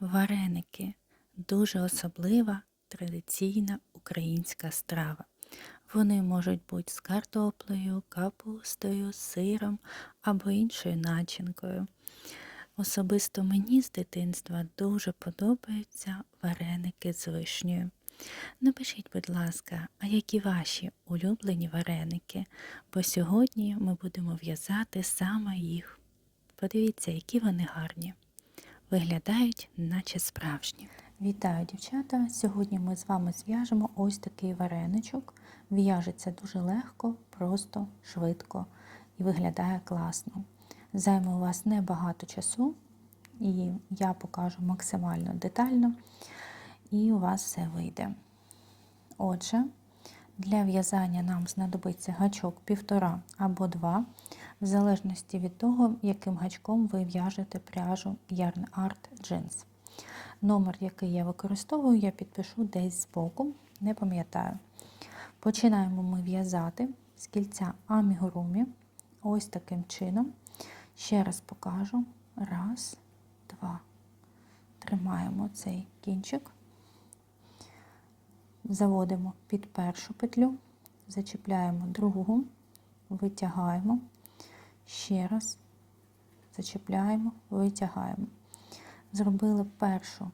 Вареники дуже особлива традиційна українська страва. Вони можуть бути з картоплею, капустою, сиром або іншою начинкою. Особисто мені з дитинства дуже подобаються вареники з вишнею. Напишіть, будь ласка, а які ваші улюблені вареники, бо сьогодні ми будемо в'язати саме їх. Подивіться, які вони гарні. Виглядають, наче справжні. Вітаю, дівчата! Сьогодні ми з вами зв'яжемо ось такий вареничок. В'яжеться дуже легко, просто, швидко і виглядає класно. Займе у вас небагато часу, і я покажу максимально детально, і у вас все вийде. Отже, для в'язання нам знадобиться гачок півтора або два, в залежності від того, яким гачком ви в'яжете пряжу Yarn Art Jeans. Номер, який я використовую, я підпишу десь збоку, не пам'ятаю. Починаємо ми в'язати з кільця амігурумі. Ось таким чином. Ще раз покажу. Раз, два. Тримаємо цей кінчик, заводимо під першу петлю, зачіпляємо другу, витягаємо, ще раз зачіпляємо, витягаємо. Зробили першу,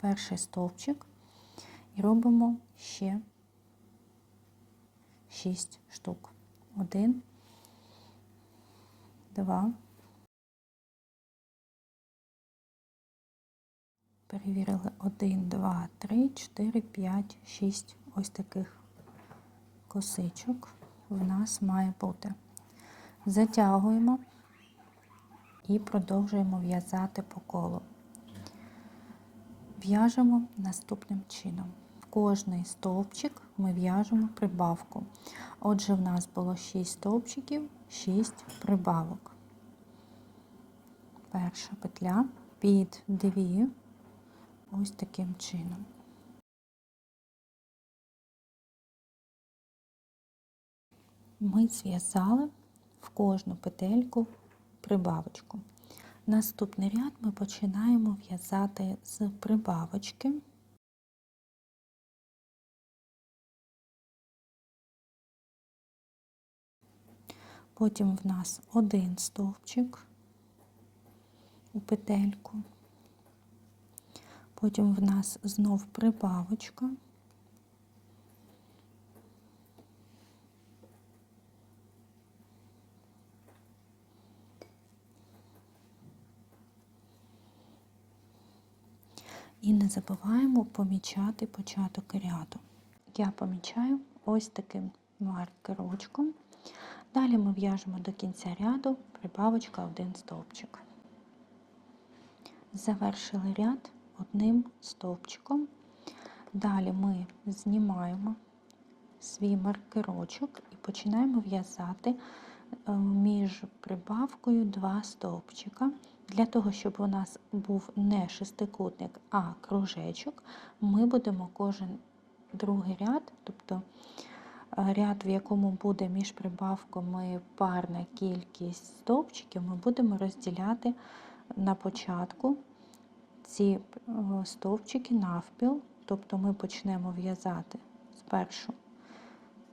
перший стовпчик і робимо ще 6 штук. Один, два. Перевірили 1, 2, 3, 4, 5, 6 ось таких косичок в нас має бути. Затягуємо і продовжуємо в'язати по колу. В'яжемо наступним чином. В кожний стовпчик ми в'яжемо прибавку. Отже, в нас було 6 стовпчиків, 6 прибавок. Перша петля під дві, ось таким чином. Ми зв'язали в кожну петельку прибавочку. Наступний ряд ми починаємо в'язати з прибавочки. Потім в нас один стовпчик у петельку, потім в нас знов прибавочка. І не забуваємо помічати початок ряду. Я помічаю ось таким маркерочком. Далі ми в'яжемо до кінця ряду прибавочка один стовпчик. Завершили ряд одним стовпчиком. Далі ми знімаємо свій маркерочок і починаємо в'язати е, між прибавкою два стовпчика. Для того, щоб у нас був не шестикутник, а кружечок, ми будемо кожен другий ряд, тобто е, ряд, в якому буде між прибавками парна кількість стовпчиків, ми будемо розділяти на початку ці е, стовпчики навпіл, тобто ми почнемо в'язати спершу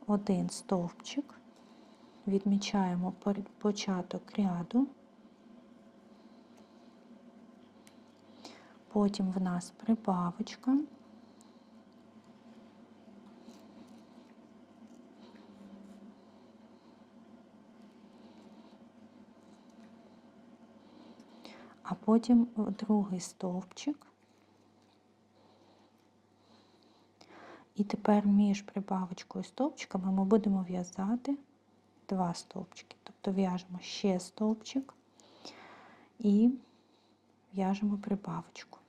один стовпчик, відмічаємо початок ряду. Потім в нас прибавочка. А потім другий стовпчик. І тепер між прибавочкою і стовпчиками ми будемо в'язати два стовпчики. Тобто в'яжемо ще стовпчик і в'яжемо прибавочку.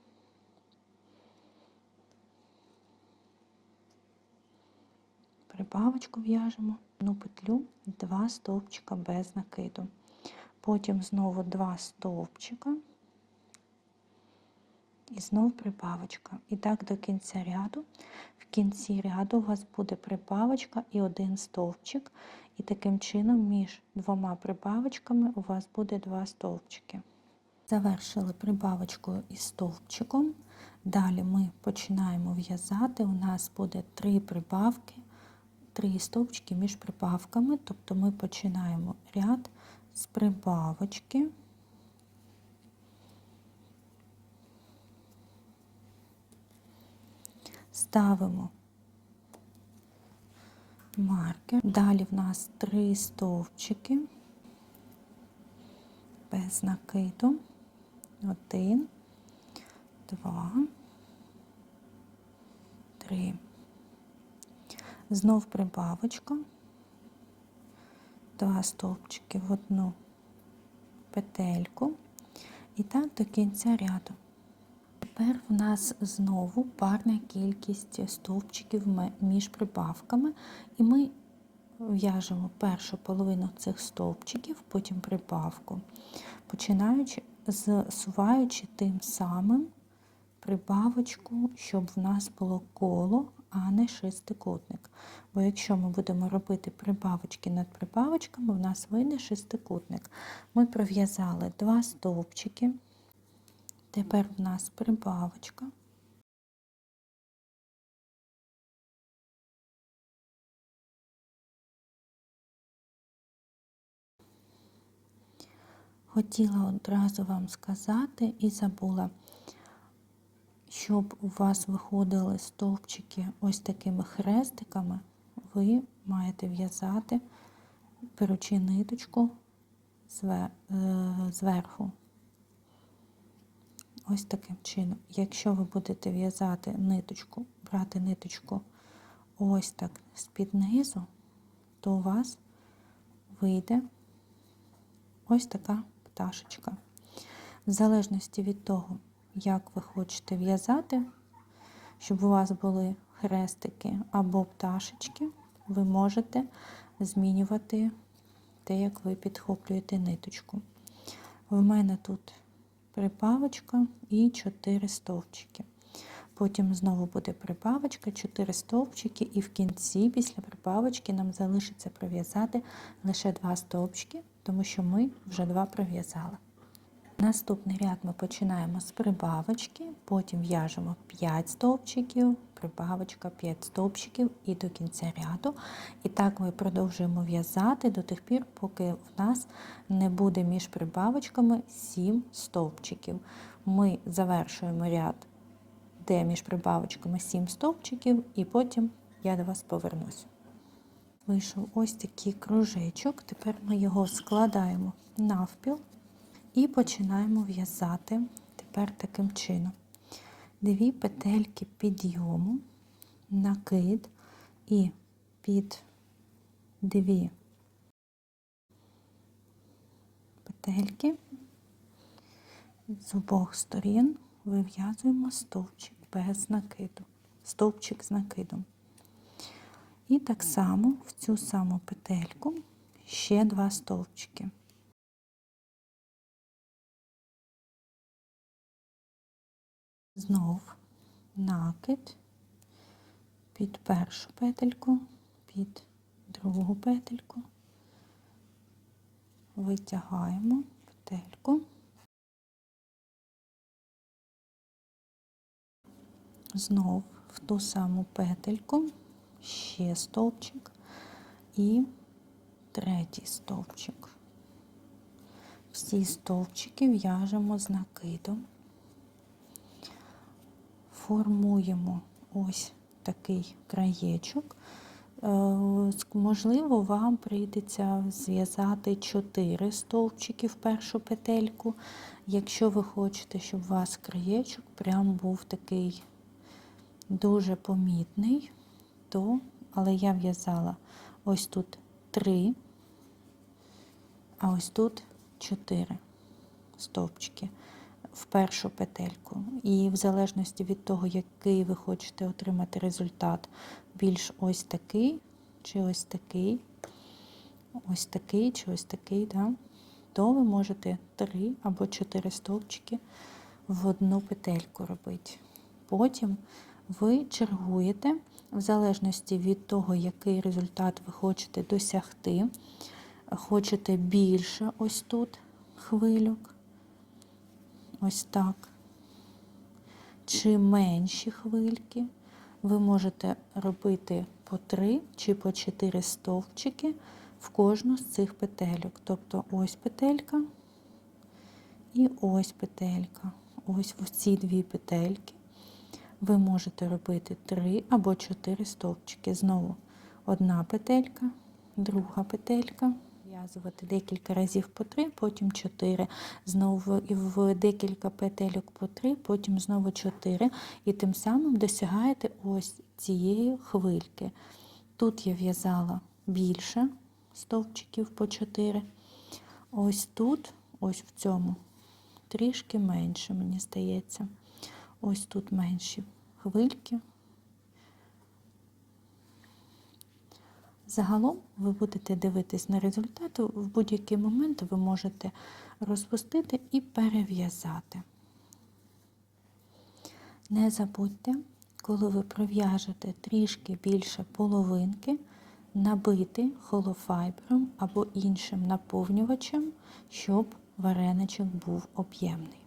Прибавочку в'яжемо одну петлю, два стовпчика без накиду. Потім знову два стовпчика і знову прибавочка. І так до кінця ряду. В кінці ряду у вас буде прибавочка і один стовпчик. І таким чином між двома прибавочками у вас буде два стовпчики. Завершили прибавочкою із стовпчиком. Далі ми починаємо в'язати. У нас буде три прибавки, три стовпчики між прибавками. Тобто ми починаємо ряд з прибавочки. Ставимо маркер. Далі в нас три стовпчики без накиду. Один, два, три. Знов прибавочка. Два стовпчики в одну петельку. І так до кінця ряду. Тепер в нас знову парна кількість стовпчиків між прибавками, і ми в'яжемо першу половину цих стовпчиків, потім прибавку, починаючи зсуваючи тим самим прибавочку, щоб в нас було коло, а не шестикутник. Бо якщо ми будемо робити прибавочки над прибавочками, в нас вийде шестикутник. Ми пров'язали два стовпчики. Тепер в нас прибавочка. Хотіла одразу вам сказати і забула, щоб у вас виходили стовпчики ось такими хрестиками, ви маєте в'язати, беручи ниточку е, зверху. Ось таким чином. Якщо ви будете в'язати ниточку, брати ниточку ось так з-під низу, то у вас вийде ось така пташечка. В залежності від того, як ви хочете в'язати, щоб у вас були хрестики або пташечки, ви можете змінювати те, як ви підхоплюєте ниточку. В мене тут прибавочка і 4 стовпчики. Потім знову буде прибавочка, 4 стовпчики, і в кінці, після прибавочки, нам залишиться пров'язати лише 2 стовпчики, тому що ми вже 2 пров'язали. Наступний ряд ми починаємо з прибавочки, потім в'яжемо 5 стовпчиків, прибавочка, 5 стовпчиків і до кінця ряду. І так ми продовжуємо в'язати до тих пір, поки в нас не буде між прибавочками 7 стовпчиків. Ми завершуємо ряд, де між прибавочками 7 стовпчиків, і потім я до вас повернусь. Вийшов ось такий кружечок, тепер ми його складаємо навпіл. І починаємо в'язати тепер таким чином. Дві петельки підйому, накид і під дві петельки з обох сторін вив'язуємо стовпчик без накиду, стовпчик з накидом. І так само в цю саму петельку ще два стовпчики. Знов накид під першу петельку, під другу петельку, витягаємо петельку, знов в ту саму петельку, ще стовпчик і третій стовпчик. Всі стовпчики в'яжемо з накидом формуємо ось такий краєчок. Е, можливо, вам прийдеться зв'язати 4 стовпчики в першу петельку. Якщо ви хочете, щоб у вас краєчок прям був такий дуже помітний, то, але я в'язала ось тут 3, а ось тут 4 стовпчики в першу петельку. І в залежності від того, який ви хочете отримати результат, більш ось такий, чи ось такий, ось такий, чи ось такий, да? то ви можете три або чотири стовпчики в одну петельку робити. Потім ви чергуєте, в залежності від того, який результат ви хочете досягти. Хочете більше ось тут хвильок, ось так, чи менші хвильки, ви можете робити по 3 чи по 4 стовпчики в кожну з цих петельок. Тобто ось петелька і ось петелька. Ось в ці дві петельки ви можете робити 3 або 4 стовпчики. Знову одна петелька, друга петелька. В'язувати декілька разів по 3, потім 4, знову і в декілька петельок по 3, потім знову 4. І тим самим досягаєте ось цієї хвильки. Тут я в'язала більше стовпчиків по 4. Ось тут, ось в цьому, трішки менше, мені здається. Ось тут менші хвильки. Загалом ви будете дивитись на результати. В будь-який момент ви можете розпустити і перев'язати. Не забудьте, коли ви пров'яжете трішки більше половинки, набити холофайбером або іншим наповнювачем, щоб вареничок був об'ємний.